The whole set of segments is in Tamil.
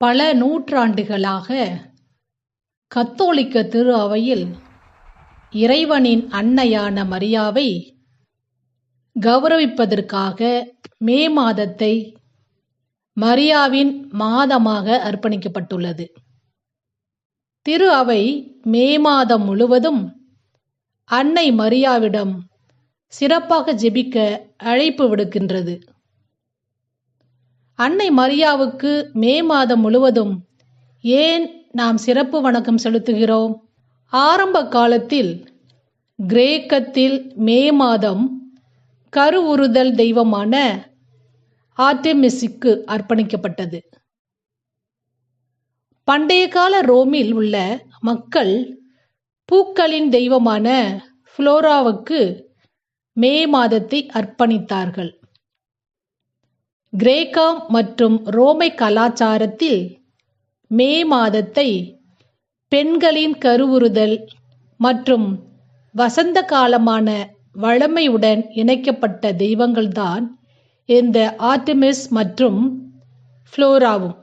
பல நூற்றாண்டுகளாக கத்தோலிக்க திரு அவையில் இறைவனின் அன்னையான மரியாவை கௌரவிப்பதற்காக மே மாதத்தை மரியாவின் மாதமாக அர்ப்பணிக்கப்பட்டுள்ளது. திரு அவை மே மாதம் முழுவதும் அன்னை மரியாவிடம் சிறப்பாக ஜெபிக்க அழைப்பு விடுக்கின்றது. அன்னை மரியாவுக்கு மே மாதம் முழுவதும் ஏன் நாம் சிறப்பு வணக்கம் செலுத்துகிறோம்? ஆரம்ப காலத்தில் கிரேக்கத்தில் மே மாதம் கருவுறுதல் தெய்வமான ஆர்டெமிஸுக்கு அர்ப்பணிக்கப்பட்டது. பண்டைய கால ரோமில் உள்ள மக்கள் பூக்களின் தெய்வமான ஃப்ளோராவுக்கு மே மாதத்தை அர்ப்பணித்தார்கள். கிரேக்க மற்றும் ரோமை கலாச்சாரத்தில் மே மாதத்தை பெண்களின் கருவுறுதல் மற்றும் வசந்த காலமான வளமையுடன் இணைக்கப்பட்ட தெய்வங்கள்தான் இந்த ஆர்டமிஸ் மற்றும் ஃப்ளோராவும்.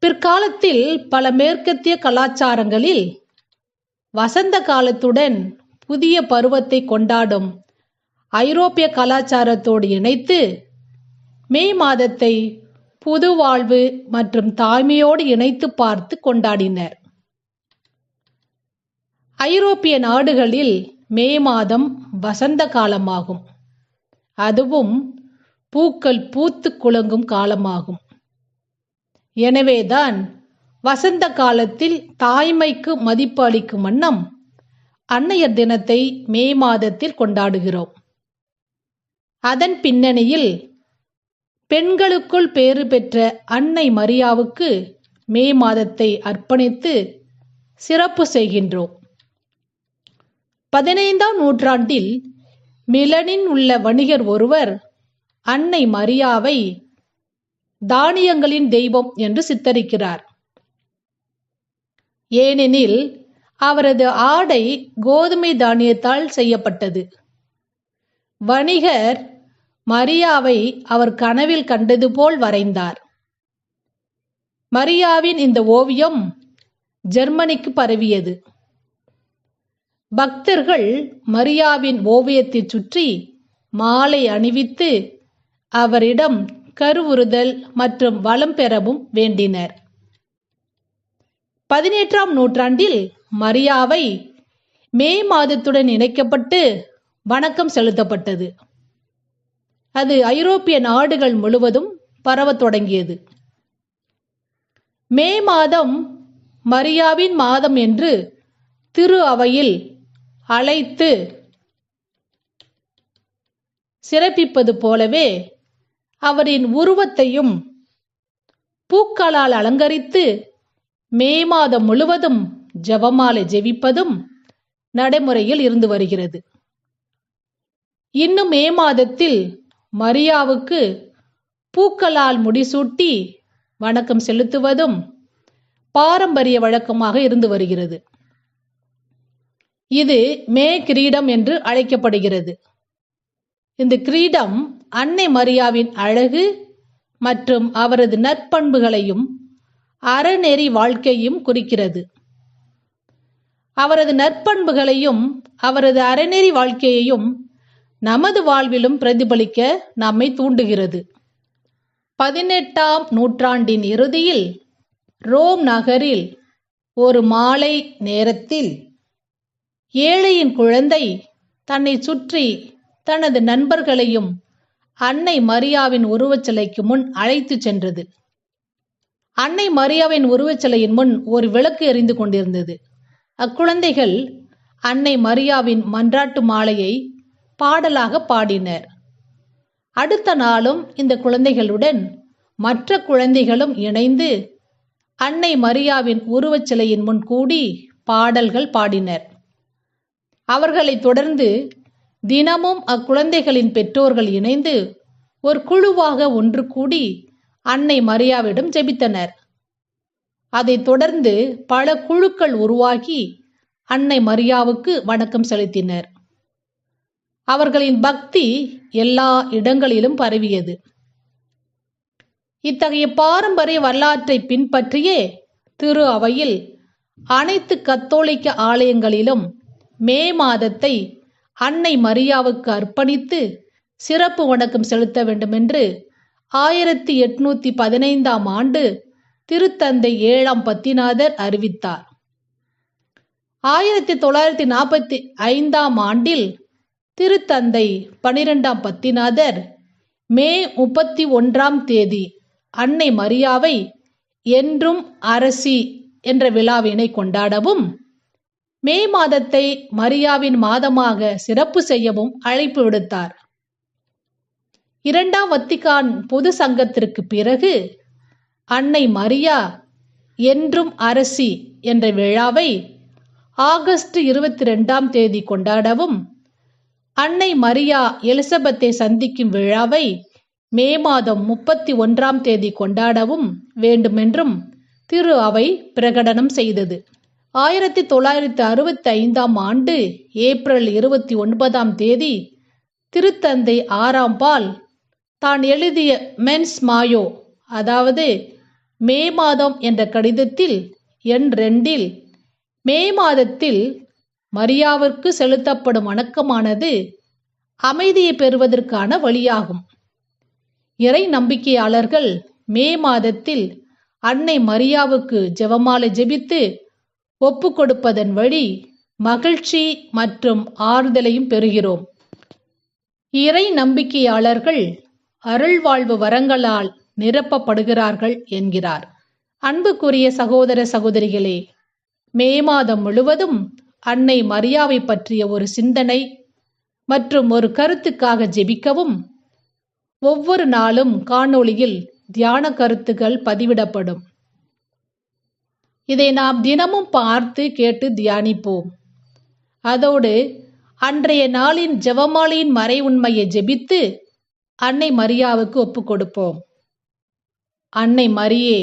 பிற்காலத்தில் பல மேற்கத்திய கலாச்சாரங்களில் வசந்த காலத்துடன் புதிய பருவத்தை கொண்டாடும் ஐரோப்பிய கலாச்சாரத்தோடு இணைத்து மே மாதத்தை புது வாழ்வு மற்றும் தாய்மையோடு இணைத்து பார்த்து கொண்டாடினர். ஐரோப்பிய நாடுகளில் மே மாதம் வசந்த காலமாகும். அதுவும் பூக்கள் பூத்து குலுங்கும் காலமாகும். எனவேதான் வசந்த காலத்தில் தாய்மைக்கு மதிப்பு அளிக்கும் வண்ணம் அன்னையர் தினத்தை மே மாதத்தில் கொண்டாடுகிறோம். அதன் பின்னணியில் பெண்களுக்குள் பேறு பெற்ற அன்னை மரியாவுக்கு மே மாதத்தை அர்ப்பணித்து சிறப்பு செய்கின்றோம். பதினைந்தாம் நூற்றாண்டில் மிலனின் உள்ள வணிகர் ஒருவர் அன்னை மரியாவை தானியங்களின் தெய்வம் என்று சித்தரிக்கிறார். ஏனெனில் அவரது ஆடை கோதுமை தானியத்தால் செய்யப்பட்டது. வணிகர் மரியாவை அவர் கனவில் கண்டது போல் வரைந்தார். மரியாவின் இந்த ஓவியம் ஜெர்மனிக்கு பரவியது. பக்தர்கள் மரியாவின் ஓவியத்தை சுற்றி மாலை அணிவித்து அவரிடம் கருவுறுதல் மற்றும் வளம் பெறவும் வேண்டினர். பதினெட்டாம் நூற்றாண்டில் மரியாவை மே மாதத்துடன் இணைக்கப்பட்டு வணக்கம் செலுத்தப்பட்டது. அது ஐரோப்பிய நாடுகள் முழுவதும் பரவத் தொடங்கியது. மே மாதம் மரியாவின் மாதம் என்று திரு அவையில் அழைத்து சிறப்பிப்பது போலவே அவரின் உருவத்தையும் பூக்களால் அலங்கரித்து மே மாதம் முழுவதும் ஜபமாலை ஜெபிப்பதும் நடைமுறையில் இருந்து வருகிறது. இன்னும் மே மாதத்தில் மரியாவுக்கு பூக்களால் முடிசூட்டி வணக்கம் செலுத்துவதும் பாரம்பரிய வழக்கமாக இருந்து வருகிறது. இது மே கிரீடம் என்று அழைக்கப்படுகிறது. இந்த கிரீடம் அன்னை மரியாவின் அழகு மற்றும் அவரது நற்பண்புகளையும் அறநெறி வாழ்க்கையும் குறிக்கிறது. அவரது நற்பண்புகளையும் அவரது அறநெறி வாழ்க்கையையும் நமது வாழ்விலும் பிரதிபலிக்க நம்மை தூண்டுகிறது. பதினெட்டாம் நூற்றாண்டின் இறுதியில் ரோம் நகரில் ஒரு மாலை நேரத்தில் ஏழையின் குழந்தை தன்னை சுற்றி தனது நண்பர்களையும் அன்னை மரியாவின் உருவச்சிலைக்கு முன் அழைத்துச் சென்றது. அன்னை மரியாவின் உருவச்சிலையின் முன் ஒரு விளக்கு எரிந்து கொண்டிருந்தது. அக்குழந்தைகள் அன்னை மரியாவின் மன்றாட்டு மாலையை பாடலாக பாடினர். அடுத்த நாளும் இந்த குழந்தைகளுடன் மற்ற குழந்தைகளும் இணைந்து அன்னை மரியாவின் உருவச்சிலையின் முன் கூடி பாடல்கள் பாடினர். அவர்களைத் தொடர்ந்து தினமும் அக்குழந்தைகளின் பெற்றோர்கள் இணைந்து ஒரு குழுவாக ஒன்று கூடி அன்னை மரியாவிடம் ஜெபித்தனர். அதைத் தொடர்ந்து பல குழுக்கள் உருவாகி அன்னை மரியாவுக்கு வணக்கம் செலுத்தினர். அவர்களின் பக்தி எல்லா இடங்களிலும் பரவியது. இத்தகைய பாரம்பரிய வரலாற்றை பின்பற்றியே திரு அவையில் அனைத்து கத்தோலிக்க ஆலயங்களிலும் மே மாதத்தை அன்னை மரியாவுக்கு அர்ப்பணித்து சிறப்பு வணக்கம் செலுத்த வேண்டுமென்று ஆயிரத்தி எட்நூத்தி பதினைந்தாம் ஆண்டு திருத்தந்தை ஏழாம் பத்திநாதர் அறிவித்தார். ஆயிரத்தி தொள்ளாயிரத்தி நாற்பத்தி ஐந்தாம் ஆண்டில் திருத்தந்தை பனிரெண்டாம் பத்திநாதர் மே முப்பத்தி ஒன்றாம் தேதி அன்னை மரியாவை என்றும் அரசி என்ற விழாவினை கொண்டாடவும் மே மாதத்தை மரியாவின் மாதமாக சிறப்பு செய்யவும் அழைப்பு விடுத்தார். இரண்டாம் வத்திகான் பொது சங்கத்திற்கு பிறகு அன்னை மரியா என்றும் அரசி என்ற விழாவை ஆகஸ்ட் இருபத்தி ரெண்டாம் தேதி கொண்டாடவும் அன்னை மரியா எலிசபெத்தை சந்திக்கும் விழாவை மே மாதம் முப்பத்தி ஒன்றாம் தேதி கொண்டாடவும் வேண்டுமென்றும் திரு அவை பிரகடனம் செய்தது. ஆயிரத்தி தொள்ளாயிரத்தி அறுபத்தி ஐந்தாம் ஆண்டு ஏப்ரல் இருபத்தி ஒன்பதாம் தேதி திருத்தந்தை ஆறாம் பால் தான் எழுதிய மென்ஸ் மாயோ அதாவது மே மாதம் என்ற கடிதத்தில் எண் ரெண்டில் மே மாதத்தில் மரியாவிற்கு செலுத்தப்படும் வணக்கமானது அமைதியை பெறுவதற்கான வழியாகும். இறை நம்பிக்கையாளர்கள் மே மாதத்தில் அன்னை மரியாவுக்கு ஜெபமாலை ஜெபித்து ஒப்பு கொடுப்பதன் வழி மகிழ்ச்சி மற்றும் ஆறுதலையும் பெறுகிறோம். இறை நம்பிக்கையாளர்கள் அருள்வாழ்வு வரங்களால் நிரப்பப்படுகிறார்கள் என்கிறார். அன்புக்குரிய சகோதர சகோதரிகளே மே மாதம் முழுவதும் அன்னை மரியாவை பற்றிய ஒரு சிந்தனை மற்றும் ஒரு கருத்துக்காக ஜெபிக்கவும். ஒவ்வொரு நாளும் காணொளியில் தியான கருத்துகள் பதிவிடப்படும். இதை நாம் தினமும் பார்த்து கேட்டு தியானிப்போம். அதோடு அன்றைய நாளின் ஜெவமாலையின் மறை உண்மையை ஜெபித்து அன்னை மரியாவுக்கு ஒப்புக் கொடுப்போம். அன்னை மரியே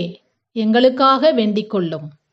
எங்களுக்காக வேண்டிக் கொள்ளும்.